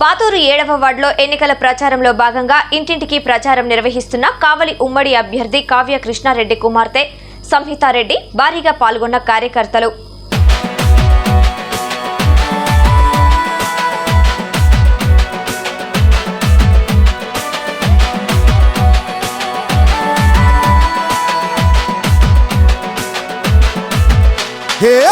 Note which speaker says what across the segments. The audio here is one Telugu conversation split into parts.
Speaker 1: పాతూరు ఏడవ వార్డులో ఎన్నికల ప్రచారంలో భాగంగా ఇంటింటికి ప్రచారం నిర్వహిస్తున్న కావలి ఉమ్మడి అభ్యర్థి కావ్య కృష్ణారెడ్డి కుమార్తె సంహితారెడ్డి భారీగా పాల్గొన్న కార్యకర్తలు.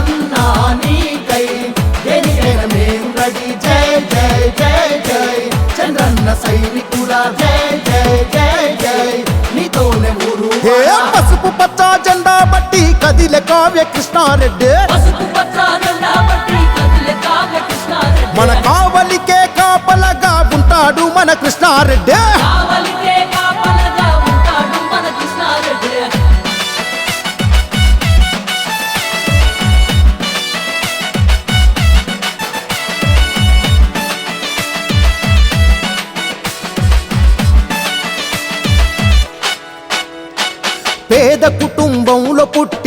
Speaker 2: అన్నా నీకై. దేనికైనా మేము రెడీ జై జై జై జై. చంద్రన్న సైనికురా జై జై జై జై. నీతోనే ఊరు పసుపు పచ్చ జెండా బట్టి కదిలే కావ్య కృష్ణారెడ్డి.
Speaker 3: పసుపు పచ్చారల్లా బట్టి కదిలే కావ్య కృష్ణారెడ్డి.
Speaker 2: మన కావలికే కాపలగా ఉంటాడు మన కృష్ణారెడ్డి.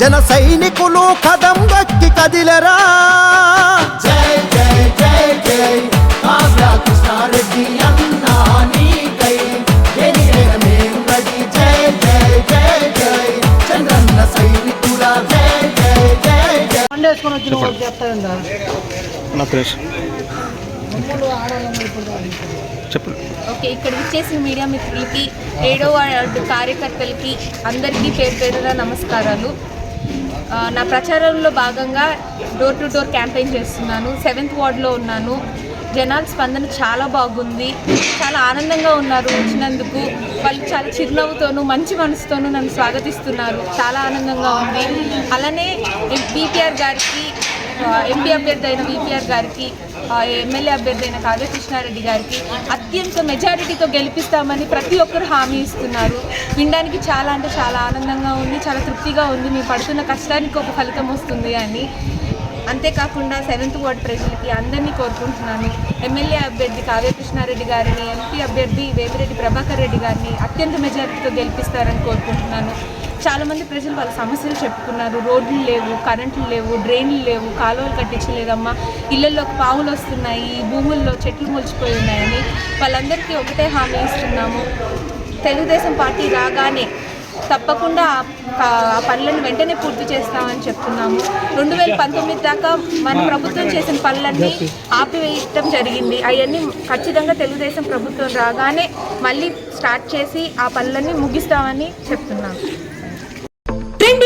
Speaker 2: జన సైనికులు కదం దక్కి కదిలరా. జై జై జై జై. కావ్య కృష్ణారెడ్డి అన్నా నీకై. దేనికైనా మేము రెడీ జై జై జై జై. చంద్రన్న సైనికుడా జై జై జై జై.
Speaker 4: పండేసుకొని వచ్చిన వాళ్ళు
Speaker 5: ఓకే ఇక్కడ ఇచ్చేసిన మీడియా మిత్రులకి ఏడో వార్డు కార్యకర్తలకి అందరికీ పేరు పేరున నమస్కారాలు. నా ప్రచారంలో భాగంగా డోర్ టు డోర్ క్యాంపెయిన్ చేస్తున్నాను. సెవెంత్ వార్డులో ఉన్నాను. జనాల స్పందన చాలా బాగుంది. చాలా ఆనందంగా ఉన్నారు వచ్చినందుకు. వాళ్ళు చాలా చిరునవ్వుతోనూ మంచి మనసుతోనూ నన్ను స్వాగతిస్తున్నారు. చాలా ఆనందంగా ఉంది. అలానే బీపీఆర్ గారికి ఎంపీ అభ్యర్థి అయిన బీపీఆర్ గారికి ఎమ్మెల్యే అభ్యర్థి అయిన కావ్య కృష్ణారెడ్డి గారికి అత్యంత మెజారిటీతో గెలిపిస్తామని ప్రతి ఒక్కరు హామీ ఇస్తున్నారు. వినడానికి చాలా అంటే చాలా ఆనందంగా ఉంది చాలా తృప్తిగా ఉంది. మేము పడుతున్న కష్టానికి ఒక ఫలితం వస్తుంది అని. అంతేకాకుండా సెవెంత్ వార్డ్ ప్రజలకి అందరినీ కోరుకుంటున్నాను. ఎమ్మెల్యే అభ్యర్థి కావ్య కృష్ణారెడ్డి గారిని ఎంపీ అభ్యర్థి వేమిరెడ్డి ప్రభాకర్ రెడ్డి గారిని అత్యంత మెజారిటీతో గెలిపిస్తారని కోరుకుంటున్నాను. చాలామంది ప్రజలు వాళ్ళ సమస్యలు చెప్పుకున్నారు. రోడ్లు లేవు కరెంట్లు లేవు డ్రైన్లు లేవు కాలువలు కట్టించలేదమ్మా. ఇళ్ళల్లో పావులు వస్తున్నాయి భూముల్లో చెట్లు మొలిచిపోయి ఉన్నాయని వాళ్ళందరికీ ఒకటే హామీ ఇస్తున్నాము. తెలుగుదేశం పార్టీ రాగానే తప్పకుండా ఆ- పనులను వెంటనే పూర్తి చేస్తామని చెప్తున్నాము. రెండు వేల పంతొమ్మిది దాకా మన ప్రభుత్వం చేసిన పనులన్నీ ఆపివేయటం జరిగింది. అవన్నీ ఖచ్చితంగా తెలుగుదేశం ప్రభుత్వం రాగానే మళ్ళీ స్టార్ట్ చేసి ఆ పనులన్నీ ముగిస్తామని చెప్తున్నాము.